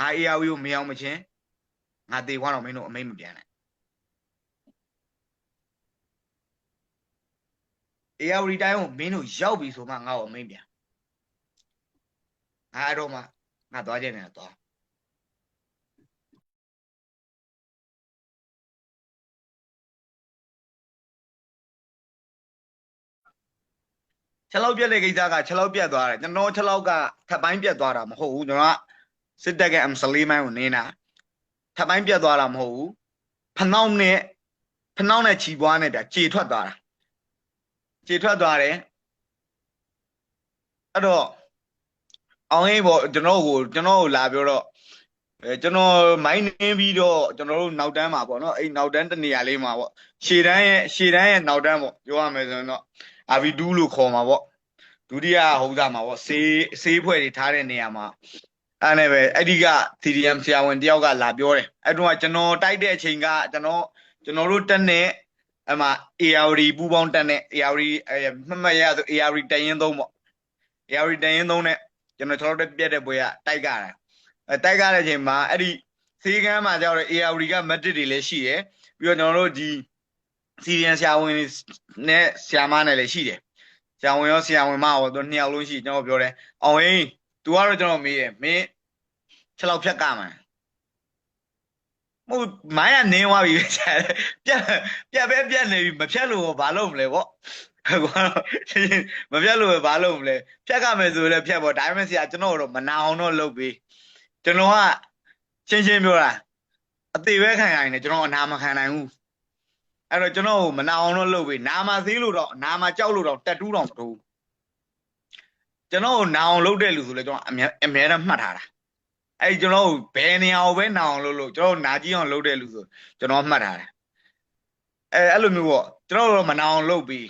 ငါ ARV ကိုမအောင်မချင်းငါတေခွာတော့မင်းတို့အမိတ်မပြန်နဲ့ ARV တိုင်းကိုမင်းတို့ရောက်ပြီဆိုမှငါ့ကိုအမိတ်ပြန်ငါအဲ့တော့မှငါသွားခြင်းနဲ့သွား6လောက်ပြက်တဲ့ကိစ္စက6လောက်ပြက်သွားတယ်ကျွန်တော်6လောက်ကထပ်ပိုင်းပြက်သွားတာမဟုတ်ဘူးကျွန်တော်က စစ်တပ်က M စလေးမိုင်းကိုနေတာထပ်ပိုင်းပြက်သွားတာမဟုတ်ဘူးဖနှောင်းနဲ့ဖနှောင်းနဲ့ခြီပွားနဲ့ပြကြေထွက်သွားတာကြေထွက်သွားတယ်အဲ့တော့အောင်ဟိပေါ့ကျွန်တော်ကိုကျွန်တော်ကိုလာပြောတော့အဲကျွန်တော်မိုင်းနင်းပြီးတော့ကျွန်တော်တို့နောက်တန်းမှာပေါ့နော်အဲ့နောက်တန်းတနေရာလေးမှာပေါ့ရှေတန်းရဲ့ရှေတန်းရဲ့နောက်တန်းပေါ့ပြောရမယ်ဆိုရင်တော့ RV2 လို့ခေါ်မှာပေါ့ဒုတိယဟုတ်သားမှာပေါ့ဆေးဆေးဖွဲ့တွေထားတဲ့နေရာမှာ အဲ့နဲ့ပဲအဲ့ဒီက CDM ဆရာဝန်တယောက်ကလာပြောတယ်အဲ့တုန်းကကျွန်တော်တိုက်တဲ့အချိန်ကကျွန်တော်ကျွန်တော်တို့တက်နဲ့အမှ ARD ပူပေါင်းတက်နဲ့ ARD မှတ်မှတ်ရဆို ARD တရင်သုံးပေါ့ ARD တရင်သုံးနဲ့ကျွန်တော်ကျွန်တော်တက်ပြက်တဲ့ဘွေကတိုက်ကြတာအဲတိုက်ကြတဲ့အချိန်မှာအဲ့ဒီဆေးကမ်းမှာကြောက်တဲ့ ARD က metric တွေလည်းရှိရယ်ပြီးတော့ကျွန်တော်တို့ဒီစီရီယန်ဆရာဝန်နဲ့ဆရာမနဲ့လည်းရှိတယ်ဆရာဝန်ရောဆရာဝန်မရောသူနှစ်ယောက်လုံးရှိကျွန်တော်ပြောတယ်အောင်ဟင်း तू ကတော့ကျွန်တော်မေးတယ်မင်း6လောက်ဖြတ်ကမှာမဟုတ်မိုင်းကနင်းသွားပြီပြက်ပြက်ပဲပြက်နေပြီမဖြတ်လို့ဘာလုပ်မလဲပေါ့ကွာမဖြတ်လို့ဘာလုပ်မလဲဖြတ်ကမယ်ဆိုလည်းဖြတ်ပေါ့ဒါပေမဲ့ဆရာကျွန်တော်တော့မနာအောင်တော့လုပ်ပေးကျွန်တော်ကရှင်းရှင်းပြောတာအသေးပဲခံရရင်လည်းကျွန်တော်အနာမခံနိုင်ဘူးအဲ့တော့ကျွန်တော်ကိုမနာအောင်တော့လုပ်ပေးနာမသေးလို့တော့နာမကြောက်လို့တော့တက်တူးတော့မတိုး ကျွန်တော်ကိုနာအောင်လုပ်တဲ့လူဆိုလဲကျွန်တော်အများအများတမ်းမှတ်ထားတာအဲ့ကျွန်တော်ကိုဘယ်နေရာကိုပဲနာအောင်လုပ်လို့ကျွန်တော်နာကြည့်အောင်လုပ်တဲ့လူဆိုကျွန်တော်မှတ်ထားတယ်အဲအဲ့လိုမျိုးပေါ့ကျွန်တော်တော့မနာအောင်လုပ်ပြီး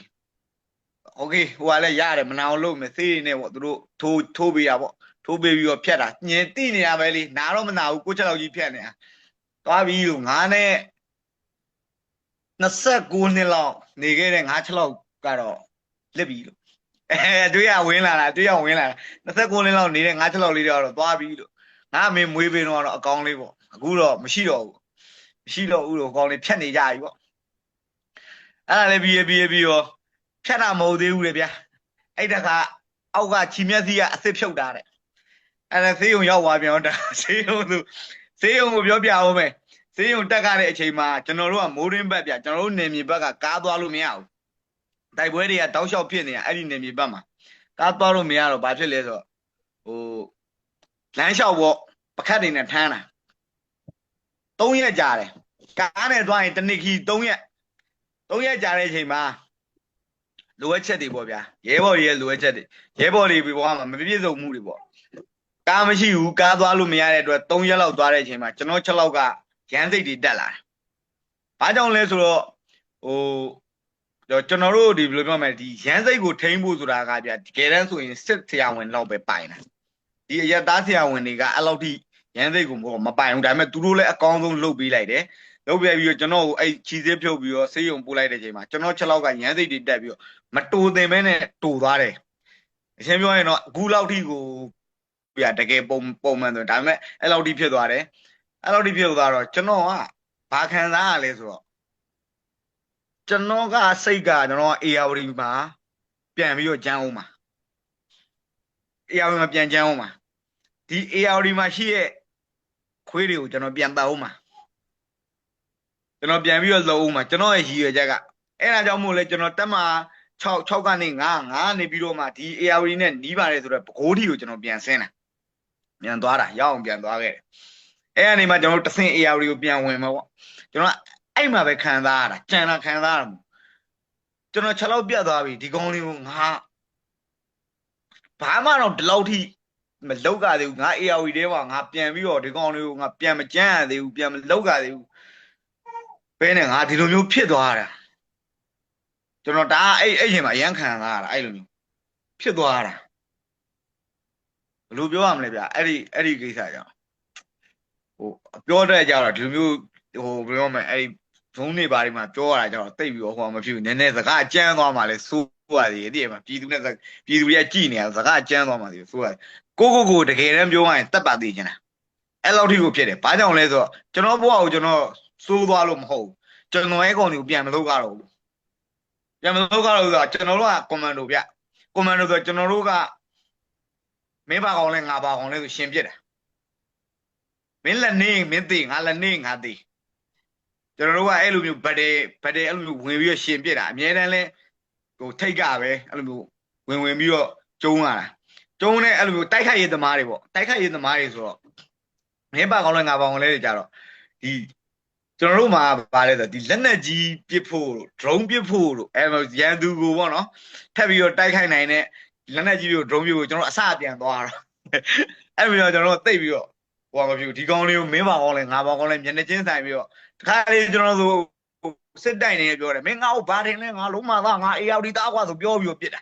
โอเคဟိုကလည်းရတယ်မနာအောင်လုပ်မယ်သေးနေပေါ့သူတို့ထိုးထိုးပေးရပေါ့ထိုးပေးပြီးတော့ဖြတ်တာညင်တိနေရပဲလေနာတော့မနာဘူးကိုချက်လောက်ကြီးဖြတ်နေတာသွားပြီးလို့ငါနဲ့29နှစ်လောက်နေခဲ့တဲ့9 6လောက်ကတော့လစ်ပြီလို့ အဲတွေ့ရဝင်လာတာတွေ့ရဝင်လာတာ29နှစ်လောက်နေတဲ့9 6လောက်လေးတွေကတော့သွားပြီလို့ငါအမေမွေးပင်တော့အကောင်းလေးပေါ့အခုတော့မရှိတော့ဘူးမရှိတော့ဘူးတော့အကောင်းလေးဖြတ်နေကြပြီပေါ့အဲ့ဒါလည်းပြီးရပြီးရပြီးရောဖြတ်တာမဟုတ်သေးဘူးလေဗျာအဲ့တခါအောက်ကချီမျက်စိကအစ်စ်ဖြုတ်တာတဲ့အဲ့ဒါဆေးရုံရောက်သွားပြန်တော့ဆေးရုံသူဆေးရုံကိုပြောပြအောင်မယ်ဈေးရုံတက်ကြတဲ့အချိန်မှာကျွန်တော်တို့ကမိုးရင်းဘက်ပြကျွန်တော်တို့နေမြေဘက်ကကားသွားလို့မရဘူး တိုက်ပွဲတွေကတောက်လျှောက်ဖြစ်နေတာအဲ့ဒီနေမြေဘက်မှာကားသွားလို့မရတော့ဘာဖြစ်လဲဆိုတော့ဟိုလမ်းလျှောက်ပေါ့ပခတ်တွေနဲ့ထမ်းတာ၃ရက်ကြာတယ်ကားနဲ့သွားရင်တစ်နေ့ခီ၃ရက်၃ရက်ကြာတဲ့အချိန်မှာလိုအပ်ချက်တွေပေါ့ဗျာရဲဘော်တွေရဲ့လိုအပ်ချက်တွေရဲဘော်တွေဘွားမှာမပြည့်စုံမှုတွေပေါ့ကားမရှိဘူးကားသွားလို့မရတဲ့အတွက်၃ရက်လောက်သွားတဲ့အချိန်မှာကျွန်တော်၆လောက်ကရမ်းစိတ်တွေတက်လာတယ်။ဘာကြောင့်လဲဆိုတော့ဟို ကျွန်တော်တို့ဒီဘယ်လိုပြောမလဲဒီရမ်းစိတ်ကိုထိန်းဖို့ဆိုတာကဗျာတကယ်တမ်းဆိုရင်စစ်ဆရာဝန်လောက်ပဲပိုင်တာ။ဒီအရသားဆရာဝန်တွေကအဲ့လောက်ထိရမ်းစိတ်ကိုမပိုင်ဘူးဒါပေမဲ့သူတို့လည်းအကောင်းဆုံးလုပ်ပေးလိုက်တယ်။လုပ်ပြပြီးတော့ကျွန်တော်ကိုအဲ့ချီစေးဖြုတ်ပြီးတော့ဆေးရုံပို့လိုက်တဲ့ချိန်မှာကျွန်တော်ချက်လောက်ကရမ်းစိတ်တွေတက်ပြီးတော့မတူသင်မဲနဲ့တူသွားတယ်။အရှင်းပြောရင်တော့အခုလောက်ထိကိုဗျာတကယ်ပုံပုံမှန်ဆိုဒါပေမဲ့အဲ့လောက်ထိဖြစ်သွားတယ်။အဲ့လိုဒီပြုတ်သွားတော့ကျွန်တော်ကဘာခံစားရလဲဆိုတော့ ကျွန်တော်ကစိတ်ကကျွန်တော် ARD မှာပြန်ပြီးတော့ကြမ်းအောင်ပါ ARD မှာပြန်ကြမ်းအောင်ပါဒီ ARD မှာရှိရဲ့ခွေးတွေကိုကျွန်တော်ပြန်ပတ်အောင်ပါကျွန်တော်ပြန်ပြီးတော့လှုပ်အောင်ပါကျွန်တော်ရဲ့ရည်ရွယ်ချက်ကအဲ့ဒါကြောင့်မို့လဲကျွန်တော်တက်မှာ6 6ကနေ9 9နေပြီးတော့မှဒီ ARD နဲ့နီးပါတယ်ဆိုတော့ပကိုးထီကိုကျွန်တော်ပြန်ဆင်းတာပြန်သွားတာရအောင်ပြန်သွားခဲ့တယ်အဲ့အနေမှာကျွန်တော်တို့တဆင် AR ကိုပြန်ဝင်မှာပေါ့ကျွန်တော် အဲ့မှာပဲခံစားရတာကြံတာခံစားရမှာကျွန်တော်6လောက်ပြတ်သွားပြီဒီကောင်းလေးကိုငါဘာမှတော့ဒီလောက်ထိမလောက်ကသေးဘူးငါ AR ထဲမှာငါပြန်ပြီးတော့ဒီကောင်းလေးကိုငါပြန်မကြမ်းရသေးဘူးပြန်မလောက်ကသေးဘူးဘယ်နဲ့ငါဒီလိုမျိုးဖြစ်သွားတာကျွန်တော်ဒါအဲ့အဲ့ချိန်မှာအရန်ခံစားရတာအဲ့လိုမျိုးဖြစ်သွားတာဘယ်လိုပြောရမလဲဗျအဲ့ဒီအဲ့ဒီကိစ္စကြောင့်ဟိုပြောတဲ့ကြတော့ဒီလိုမျိုးဟိုဘယ်လိုမလဲအဲ့ ဇုံးနေပါဒီမှာပြောရတာကြတော့တိတ်ပြီးတော့ဟိုမဖြစ်ဘူးနည်းနည်းစကားအကျန်းသွားမှလဲစိုးရတယ်တည်းမှာပြည်သူနဲ့ပြည်သူတွေကကြည်နေတာစကားအကျန်းသွားမှစီစိုးရတယ်ကိုကိုကိုတကယ်တမ်းပြောရရင်တက်ပါသေးချင်တာအဲ့လောက်ထိကိုဖြစ်တယ်ဘာကြောင့်လဲဆိုတော့ကျွန်တော်ဘဝကိုကျွန်တော်စိုးသွားလို့မဟုတ်ဘူးကျွန်တော်ရဲ့ကောင်တွေကိုပြန်မလုပ်ကြတော့ဘူးပြန်မလုပ်ကြတော့ဘူးဆိုတော့ကျွန်တော်တို့ကကွန်မန်ဒိုဗျကွန်မန်ဒိုဆိုတော့ကျွန်တော်တို့ကမင်းပါကောင်လဲငါပါကောင်လဲဆိုရှင်ပြစ်တာမင်းလက်နေမင်းသိငါလက်နေငါသိ ကျွန်တော်တို့ကအဲ့လိုမျိုးဗတ်တယ်ဗတ်တယ်အဲ့လိုမျိုးဝင်ပြီးတော့ရှင်ပြစ်တာအများတန်းလဲဟိုထိတ်ကပဲအဲ့လိုမျိုးဝင်ဝင်ပြီးတော့ကျုံးလာတာကျုံးနဲ့အဲ့လိုမျိုးတိုက်ခိုက်ရေးသမားတွေပေါ့တိုက်ခိုက်ရေးသမားတွေဆိုတော့မင်းပါကောင်လဲငါပါကောင်လဲတွေကြတော့ဒီကျွန်တော်တို့မှာဗာလဲဆိုဒီလက်နက်ကြီးပစ်ဖို့တို့ drone ပစ်ဖို့တို့အဲရန်သူကိုပေါ့နော်ထပ်ပြီးတော့တိုက်ခိုက်နိုင်တဲ့လက်နက်ကြီးကို drone ပစ်ဖို့ကျွန်တော်အစပြန်သွားတာအဲ့ပြီးတော့ကျွန်တော်တို့သိပြီးတော့ဟိုမဖြစ်ဘူးဒီကောင်လေးကိုမင်းပါကောင်လဲငါပါကောင်လဲမျက်နှာချင်းဆိုင်ပြီးတော့ တခါလေးကျွန်တော်တို့စစ်တိုင်နေပြောတယ်မင်းငါ့ကိုဘာတင်လဲငါလုံးမသားငါအေရောက်ဒီသားကွာဆိုပြောပြီးတော့ပြစ်တာ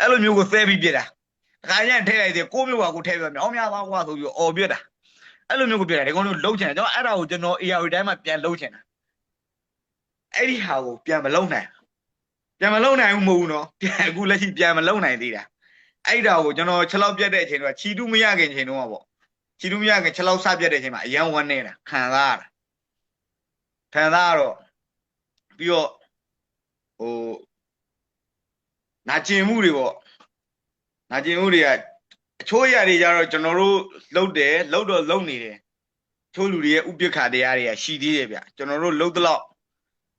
အဲ့လိုမျိုးကိုသဲပြီးပြစ်တာတခါကျရင်ထဲလိုက်တယ်ကိုမျိုးကကိုထဲပြီးတော့မြောင်းများသားကွာဆိုပြီးတော့အော်ပြစ်တာအဲ့လိုမျိုးကိုပြစ်တာဒီကောင်တို့လှုပ်ချင်တယ်ကျွန်တော်အဲ့ဒါကိုကျွန်တော် AR တိုင်းမှာပြန်လှုပ်ချင်တာအဲ့ဒီဟာကိုပြန်မလှုပ်နိုင်ပြန်မလှုပ်နိုင်ဘူးမဟုတ်ဘူးနော်ပြန်အခုလက်ရှိပြန်မလှုပ်နိုင်သေးတာအဲ့ဒါကိုကျွန်တော်6လောက်ပြတ်တဲ့အချိန်တော့ချီတူးမရခင်ချိန်တော့ပေါ့ချီတူးမရခင်6လောက်စပြတ်တဲ့အချိန်မှာအရန်ဝမ်းနေတာခံစားရတာ ခံစားရတော့ပြီးတော့ဟိုနာကျင်မှုတွေပေါ့နာကျင်မှုတွေကအချိုးအရာတွေကြတော့ကျွန်တော်တို့လှုပ်တယ်လှုပ်တော့လှုပ်နေတယ်ချိုးလူတွေရဲ့ဥပ္ပခါတရားတွေကရှိသေးတယ်ဗျကျွန်တော်တို့လှုပ်တော့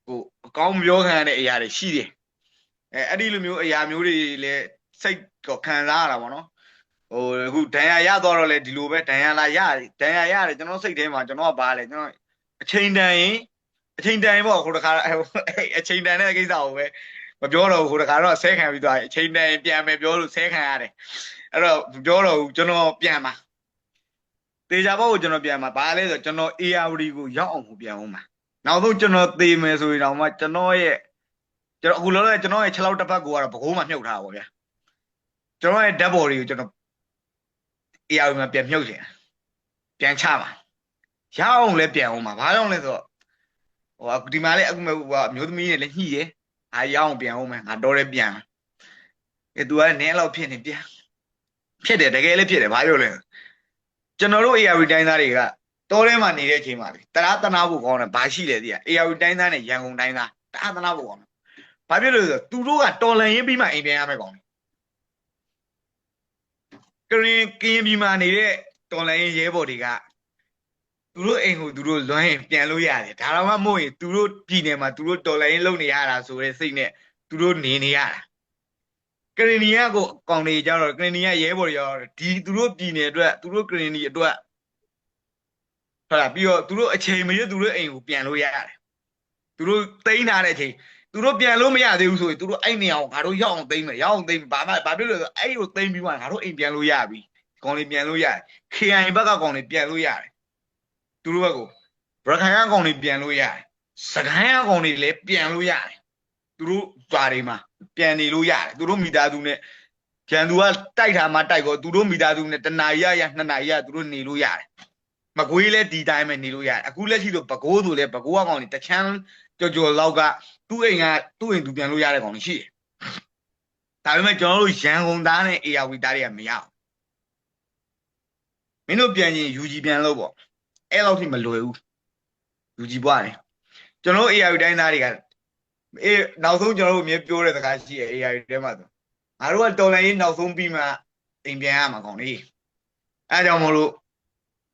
ဟိုအကောင်းပြောခံရတဲ့အရာတွေရှိတယ်အဲအဲ့ဒီလိုမျိုးအရာမျိုးတွေလည်းစိတ်ကခံစားရတာပေါ့နော်ဟိုအခုဒဏ်ရာရတော့တော့လေဒီလိုပဲဒဏ်ရာလာရတယ်ဒဏ်ရာရတယ်ကျွန်တော်စိတ်ထဲမှာကျွန်တော်ကဘာလဲကျွန်တော်အချိန်တန်ရင် အချိန်တန်ရင်ပေါ့ဟိုတခါအချိန်တန်တဲ့ကိစ္စကိုပဲမပြောတော့ဘူးဟိုတခါတော့ဆဲခံပြီးသွားအချိန်တန်ရင်ပြန်မယ်ပြောလို့ဆဲခံရတယ်အဲ့တော့မပြောတော့ဘူးကျွန်တော်ပြန်ပါတေချာဘောကိုကျွန်တော်ပြန်ပါဘာလဲဆိုတော့ကျွန်တော် ARD ကိုရောက်အောင်ကိုပြန်အောင်ပါနောက်ဆုံးကျွန်တော်သေမယ်ဆိုရင်တော့မှကျွန်တော်ရဲ့ကျွန်တော်အခုလောလောဆယ်ကျွန်တော်ရဲ့6လောက်တစ်ပတ်ကိုကတော့ဘကိုးမှမြုပ်ထားတာပေါ့ဗျာကျွန်တော်ရဲ့ dead body ကိုကျွန်တော် AR မှာပြန်မြုပ်ချင်ပြန်ချပါရအောင်လည်းပြန်အောင်ပါဘာကြောင့်လဲဆိုတော့ ဟိုအခုဒီမှာလည်းအခုဟိုအမျိုးသမီးတွေလည်းညှိရဲအာရအောင်ပြန်အောင်မယ်ငါတော့လည်းပြန်အဲသူကနည်းလောက်ဖြစ်နေပြန်ဖြစ်တယ်တကယ်လည်းဖြစ်တယ်ဘာပြောလဲကျွန်တော်တို့ AR တိုင်းသားတွေကတောထဲမှာနေတဲ့အချိန်မှာလေတရာတနာဖို့ကောင်းတယ်ဘာရှိလဲသိရ AR တိုင်းသားနဲ့ရန်ကုန်တိုင်းသားတရာတနာဖို့ကောင်းတယ်ဘာဖြစ်လို့လဲဆိုတော့သူတို့ကတော်လန်ရင်ပြီးမှအိမ်ပြန်ရမယ်ကောင်းတယ်ကရင်ကရင်ပြည်မှာနေတဲ့တော်လန်ရင်ရဲဘော်တွေက သူတို့အိမ်ကိုသူတို့လွမ်းရင်ပြန်လို့ရတယ်ဒါတော့မှမဟုတ်ရင်သူတို့ပြည်နယ်မှာသူတို့တော်လန်ရင်လုံနေရတာဆိုတဲ့စိတ်နဲ့သူတို့နေနေရတာကရင်နီယာကိုအကောင်တွေကြတော့ကရင်နီယာရဲဘော်တွေကြတော့ဒီသူတို့ပြည်နယ်အတွက်သူတို့ကရင်နီအတွက်ဟုတ်လားပြီးတော့သူတို့အချိန်မရွသူတို့အိမ်ကိုပြန်လို့ရတယ်သူတို့တိန်းထားတဲ့အချိန်သူတို့ပြန်လို့မရသေးဘူးဆိုရင်သူတို့အဲ့နေအောင်ငါတို့ရောက်အောင်တိန်းမယ်ရောက်အောင်တိန်းဘာမှဘာဖြစ်လို့လဲဆိုအဲ့ကိုတိန်းပြီးမှငါတို့အိမ်ပြန်လို့ရပြီကောင်လေးပြန်လို့ရတယ် KI ဘက်ကကောင်လေးပြန်လို့ရတယ် သူတို့ဘက်ကိုဘရခိုင်ကကောင်လေးပြန်လို့ရတယ်စကိုင်းကကောင်လေးလည်းပြန်လို့ရတယ်သူတို့ဂျာတွေမှာပြန်နေလို့ရတယ်သူတို့မိသားစုနဲ့ကျန်သူကတိုက်ထားမှတိုက်ကောသူတို့မိသားစုနဲ့တနာရီရရနှစ်နာရီရသူတို့နေလို့ရတယ်မကွေးလဲဒီတိုင်းပဲနေလို့ရတယ်အခုလက်ရှိတော့ဘကိုးဆိုလဲဘကိုးကကောင်နေတချမ်းကြော်ကြော်လောက်ကသူ့အိမ်ကသူ့အိမ်သူပြန်လို့ရတဲ့ကောင်ရှိတယ်ဒါပေမဲ့ကျွန်တော်တို့ရန်ကုန်သားနဲ့ ARV သားတွေကမရဘူးမင်းတို့ပြန်ရင် UG ပြန်လို့ပေါ့ အဲ့လောက်ထိမလွယ်ဘူး UG ပွားတယ်ကျွန်တော်တို့ ARV တိုင်းသားတွေကအေးနောက်ဆုံးကျွန်တော်တို့အမြဲပြောတဲ့စကားရှိတယ် ARV ထဲမှာဆိုငါတို့ကတော်လိုင်းရေးနောက်ဆုံးပြီးမှအိမ်ပြန်ရမှာကောင်လေအဲကြောင့်မလို့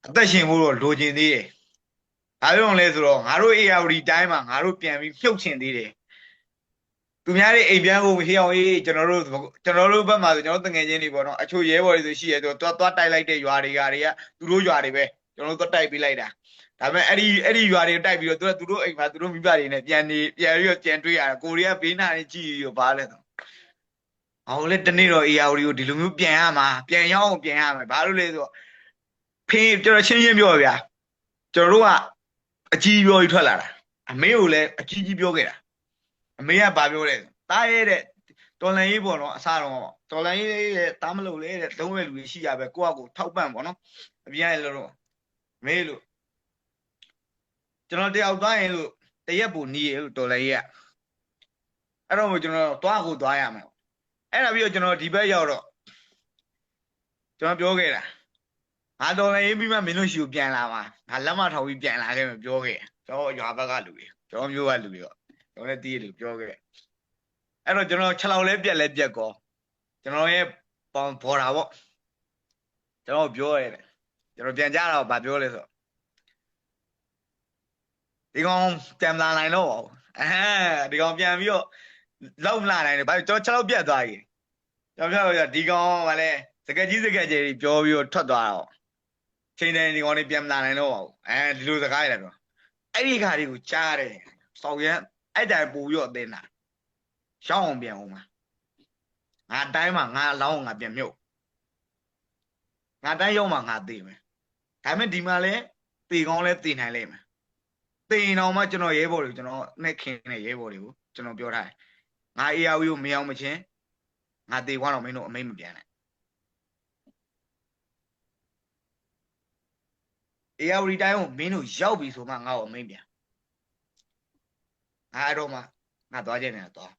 အသက်ရှင်ဖို့တော့လိုချင်သေးတယ်။ဒါကြောင့်လဲဆိုတော့ငါတို့ ARD တိုင်းမှာငါတို့ပြန်ပြီးဖြုတ်ချင်သေးတယ်။သူများတွေအိမ်ပြန်ကိုဟေးအောင်ရေးကျွန်တော်တို့ကျွန်တော်တို့ဘက်မှာဆိုကျွန်တော်တငယ်ချင်းတွေပေါ့နော်အချို့ရဲဘော်တွေဆိုရှိရဲဆိုတော့သွားတိုက်လိုက်တဲ့ရွာတွေကတွေကသူတို့ရွာတွေပဲ ကျွန်တော်တို့သွားတိုက်ပေးလိုက်တာ။ဒါပေမဲ့အဲ့ဒီအဲ့ဒီရွာတွေတိုက်ပြီးတော့သူကသူတို့အိမ်မှာသူတို့မိဘတွေနဲ့ပြန်နေပြန်ပြီးတော့ကြံတွေးရတာကိုရီးယားဘေးနာနေကြည့်ပြီးတော့ဘာလဲဆို။အောင်လေတနေ့တော့ ARD ကိုဒီလိုမျိုးပြန်ရမှာပြန်ရောက်အောင်ပြန်ရမှာဘာလို့လဲဆိုတော့ဖေးကျွန်တော်ချင်းချင်းပြောဗျာကျွန်တော်တို့ကအကြီးပြောကြီးထွက်လာတာအမေကိုလည်းအကြီးကြီးပြောခဲ့တာအမေကဘာပြောလဲတားရဲတဲ့တော်လန်ရေးပေါ့နော်အစားတော့တော်လန်ရေးတဲ့တားမလို့လေတဲ့သုံးဝဲလူကြီးရှိရပဲကိုယ့်အကူထောက်ပံ့ပေါ့နော်အပြန်ရလို့တော့ မေးလို့ကျွန်တော်တယောက်သွားရင်လို့တရက်ပူနီးရလို့တော်လန်ရေးကအဲ့တော့ကျွန်တော်သွားကိုသွားရမှာအဲ့ဒါပြီးတော့ကျွန်တော်ဒီဘက်ရောက်တော့ကျွန်တော်ပြောခဲ့တာငါတော်လည်းရေးပြီးမှမင်းတို့ရှိကိုပြန်လာမှာငါလက်မထောက်ပြီးပြန်လာခဲ့မယ်ပြောခဲ့ကျွန်တော်ရွာဘက်ကလူတွေကျွန်တော်မျိုးကလူတွေတော့ကျွန်တော်လည်းတည်ရလူပြောခဲ့အဲ့တော့ကျွန်တော်6လောက်လဲပြက်လဲပြက်ကောကျွန်တော်ရဲ့ပေါင်ဘော်တာပေါ့ကျွန်တော်ပြောရတယ် ကျွန်တော်ပြန်ကြတော့ဗာပြောလဲဆိုဒီကောင်ပြန်လာနိုင်တော့ပါဘူးအဲဒီကောင်ပြန်ပြီးတော့လောက်လာနိုင်တယ်ဗာကျွန်တော်6လောက်ပြက်သွားပြီကျွန်တော်ပြောရဒီကောင်ကလည်းစကက်ကြီးစကက်ကြီးပြောပြီးတော့ထွက်သွားတော့ချိန်တိုင်းဒီကောင်လေးပြန်လာနိုင်တော့ပါဘူးအဲဒီလိုစကားရတယ်ပြောအဲ့ဒီခါလေးကိုကြားတယ်စောက်ရမ်းအဲ့တိုင်ပူပြီးတော့အသိနာရှောင်းအောင်ပြန်အောင်ပါငါတိုင်းမှာငါအလောင်းငါပြန်မြုပ်ငါတိုင်းရောက်မှာငါသိမယ် ဒါပေမဲ့ဒီမှာလဲတေကောင်းလဲတေနိုင်လိမ့်မယ်တေရင်တော့မှကျွန်တော်ရဲဘော်တွေကိုကျွန်တော်နဲ့ခင်တဲ့ရဲဘော်တွေကိုကျွန်တော်ပြောထားတယ်ငါ ARV ကိုမရောက်မချင်းငါတေခွာတော့မင်းတို့အမိတ်မပြန်နဲ့ ARV တိုင်းကိုမင်းတို့ရောက်ပြီဆိုမှငါ့ကိုအမိတ်ပြန်ငါအဲ့တော့မှငါသွားခြင်းနဲ့တော့